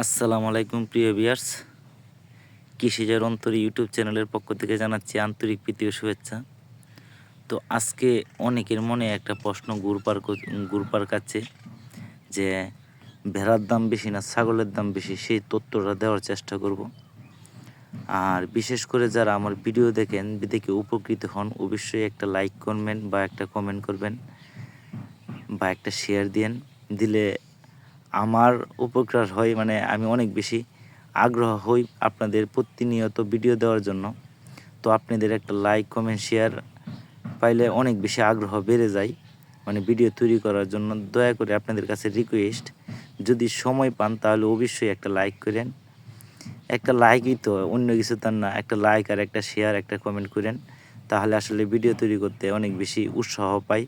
আসসালামু আলাইকুম, প্রিয় ভিয়ার্স কৃষিজার অন্তর ইউটিউব চ্যানেলের পক্ষ থেকে জানাচ্ছি আন্তরিক প্রীতি ও শুভেচ্ছা। তো আজকে অনেকের মনে একটা প্রশ্ন গুরপার গুরপার কাছে যে, ভেড়ার দাম বেশি না ছাগলের দাম বেশি? সেই তথ্যটা দেওয়ার চেষ্টা করব। আর বিশেষ করে যারা আমার ভিডিও দেখেন, দেখে উপকৃত হন, অবশ্যই একটা লাইক করবেন বা একটা কমেন্ট করবেন বা একটা শেয়ার দিন দিলে আমার উপকার হয় মানে আমি অনেক বেশি আগ্রহ হই আপনাদের প্রতিনিয়ত ভিডিও দেওয়ার জন্য। তো আপনাদের একটা লাইক কমেন্ট শেয়ার পাইলে অনেক বেশি আগ্রহ বেড়ে যায় মানে ভিডিও তৈরি করার জন্য। দয়া করে আপনাদের কাছে রিকোয়েস্ট যদি সময় পান তাহলে অবশ্যই একটা লাইক করেন। একটা লাইকই তো অন্য কিছু তার না, একটা লাইক আর একটা শেয়ার একটা কমেন্ট করেন। তাহলে আসলে ভিডিও তৈরি করতে অনেক বেশি উৎসাহ পাই।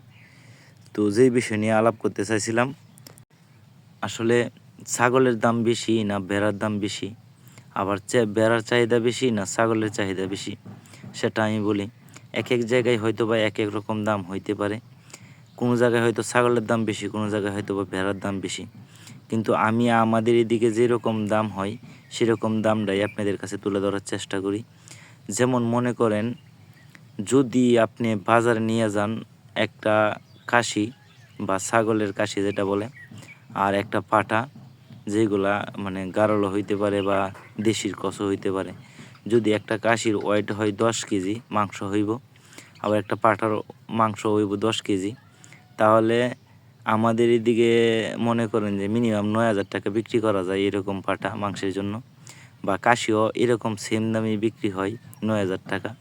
তো যেই বিষয় নিয়ে আলাপ করতে চাইছিলাম আসলে ছাগলের দাম বেশি না ভেড়ার দাম বেশি? আবার ভেড়ার চাহিদা বেশি না ছাগলের চাহিদা বেশি? সেটা আমি বলি এক এক জায়গায় হয়তো বা এক এক রকম দাম হইতে পারে। কোনো জায়গায় হয়তো ছাগলের দাম বেশি, কোনো জায়গায় হয়তো বা ভেড়ার দাম বেশি। কিন্তু আমি আমাদের এদিকে যেরকম দাম হয়, সেরকম দামটাই আপনাদের কাছে তুলে ধরার চেষ্টা করি। যেমন মনে করেন, যদি আপনি বাজারে নিয়ে যান একটা কাশি বা ছাগলের কাশি যেটা বলে আর একটা পাটা যেগুলা মানে গারলো হইতে পারে বা দেশির কষ হইতে পারে। যদি একটা কাশির ওয়েট হয় দশ কেজি, মাংস হইব। আবার একটা পাটার মাংস হইব দশ কেজি। তাহলে আমাদের এদিকে মনে করেন যে মিনিমাম নয় হাজার টাকা বিক্রি করা যায় এরকম পাটা মাংসের জন্য। বা কাশিও এরকম সেম দামে বিক্রি হয় নয় হাজার টাকা।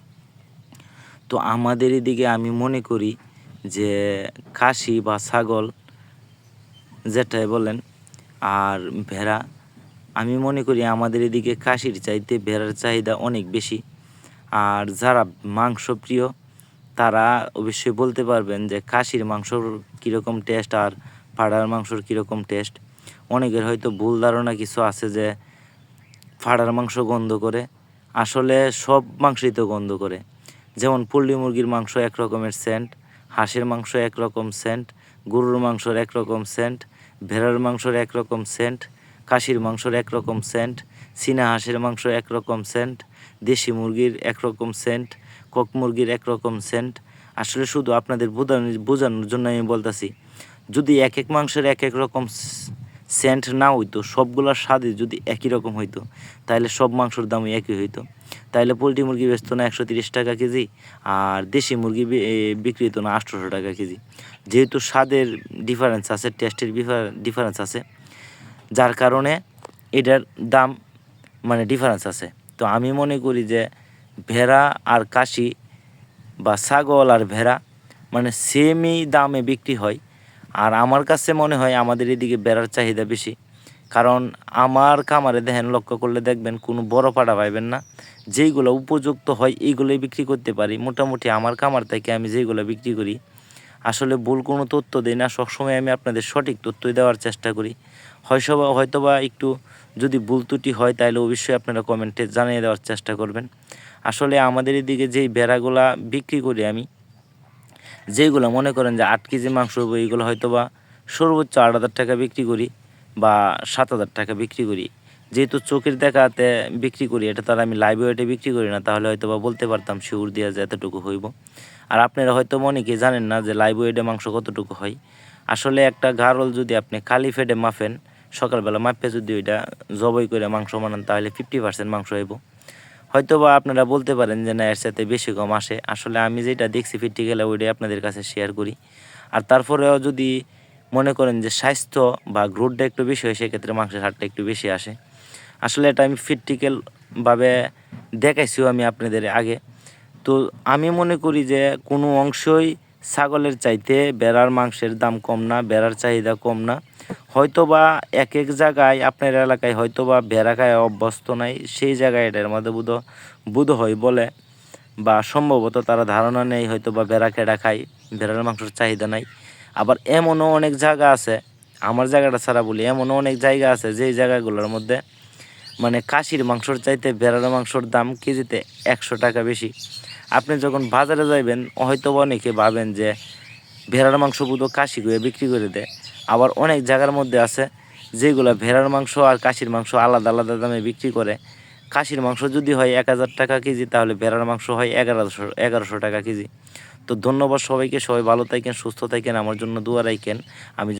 তো আমাদের এদিকে আমি মনে করি যে খাসি বা ছাগল যেটাই বলেন আর ভেড়া? আমি মনে করি আমাদের এদিকে কাশির চাইতে ভেড়ার চাহিদা অনেক বেশি। আর যারা মাংস প্রিয় তারা অবশ্যই বলতে পারবেন যে খাসির মাংসর কীরকম টেস্ট আর পাড়ার মাংসর কীরকম টেস্ট। অনেকের হয়তো ভুল ধারণা কিছু আছে যে ফাড়ার মাংস গন্ধ করে। আসলে সব মাংসই তো গন্ধ করে। যেমন পোলট্রি মুরগির মাংস এক রকমের সেন্ট হাঁসের মাংস এক রকম সেন্ট গরুর মাংসর এক রকম সেন্ট ভেড়ার মাংসর একরকম সেন্ট কাশির মাংসর একরকম সেন্ট চীনা হাঁসের মাংস একরকম সেন্ট দেশি মুরগির একরকম সেন্ট কক মুরগির একরকম সেন্ট আসলে শুধু আপনাদের বোঝানোর বোঝানোর জন্য আমি বলতেছি, যদি এক এক মাংসের এক এক রকম সেন্ট না হইতো, সবগুলোর স্বাদই যদি একই রকম হইতো তাহলে সব মাংসর দামই একই হইতো। তাহলে পোলট্রি মুরগি বেচতো না একশো তিরিশ টাকা কেজি, আর দেশি মুরগি বিক্রি হতো না আটশোশো টাকা কেজি। যেহেতু স্বাদের ডিফারেন্স আছে টেস্টের ডিফারেন্স আছে, যার কারণে এটার দাম মানে ডিফারেন্স আছে। তো আমি মনে করি যে ভেড়া আর কাশি বা ছাগল আর ভেড়া মানে সেমই দামে বিক্রি হয়। আর আমার কাছে মনে হয় আমাদের এদিকে বেড়ার চাহিদা বেশি। কারণ আমার খামারে দেখেন, লক্ষ্য করলে দেখবেন কোনো বড় পাড়া পাইবেন না। যেইগুলো উপযুক্ত হয় এইগুলোই বিক্রি করতে পারি। মোটামুটি আমার খামার থেকে আমি যেইগুলো বিক্রি করি, আসলে ভুল কোনো তথ্য দিই না। সবসময় আমি আপনাদের সঠিক তথ্যই দেওয়ার চেষ্টা করি। হয়তো হয়তো বা একটু যদি ভুল ত্রুটি হয় তাহলে অবশ্যই আপনারা কমেন্টে জানিয়ে দেওয়ার চেষ্টা করবেন। আসলে আমাদের এদিকে যেই বেড়াগুলা বিক্রি করি আমি যেগুলো মনে করেন যে আট কেজি মাংস হইব এইগুলো হয়তো বা সর্বোচ্চ আট হাজার টাকা বিক্রি করি বা সাত হাজার টাকা বিক্রি করি। যেহেতু চোখের দেখাতে বিক্রি করি, এটা তার আমি লাইভ ওয়েটে বিক্রি করি না, তাহলে হয়তো বা বলতে পারতাম শিউর দিয়া যে এতটুকু হইব। আর আপনারা হয়তো অনেকে জানেন না যে লাইভ ওয়েটে মাংস কতটুকু হয়? আসলে একটা গারল যদি আপনি কালি ফেটে মাফেন সকালবেলা মাপে যদি ওইটা জবই করে মাংস বানান, তাহলে ফিফটি পার্সেন্ট মাংস হইব। হয়তো বা আপনারা বলতে পারেন যে না, এর সাথে বেশি কম আসে। আসলে আমি যেটা দেখছি গেলে ওইটাই আপনাদের কাছে শেয়ার করি। আর তারপরেও যদি মনে করেন যে স্বাস্থ্য বা গ্রোথটা একটু বেশি হয়, সেক্ষেত্রে মাংসের হারটা একটু বেশি আসে। আসলে এটা আমি ফিটটিক্যালভাবে দেখাইছিও আমি আপনাদের আগে। তো আমি মনে করি যে কোনো অংশই ছাগলের চাইতে বেড়ার মাংসের দাম কম না, বেড়ার চাহিদা কম না। হয়তো বা এক এক জায়গায় আপনার এলাকায় হয়তো বা ভেড়া খায় অভ্যস্ত নাই, সেই জায়গায় এটার মধ্যে বুধ বুধ হয় বলে বা সম্ভবত তারা ধারণা নেই হয়তো বা ভেড়া কেড়া খায়, ভেড়ার মাংসের চাহিদা নাই। আবার এমনও অনেক জায়গা আছে, আমার জায়গাটা ছাড়া বলি, এমনও অনেক জায়গা আছে যেই জায়গাগুলোর মধ্যে মানে কাশির মাংসর চাইতে ভেড়ার মাংসর দাম কেজিতে একশো টাকা বেশি। আপনি যখন বাজারে যাইবেন হয়তো অনেকে ভাবেন যে ভেড়ার মাংস বুধ কাশি করে বিক্রি করে দেয়। আবার অনেক জায়গার মধ্যে আছে যেগুলো ভেড়ার মাংস আর কাশির মাংস আলাদা আলাদা দামে বিক্রি করে। কাশির মাংস যদি হয় এক হাজার টাকা কেজি, তাহলে ভেড়ার মাংস হয় এগারোশো এগারোশো টাকা কেজি। তো ধন্যবাদ সবাইকে, সবাই ভালো থাকেন, সুস্থ থাকেন, আমার জন্য দোয়া রাখেন। আমি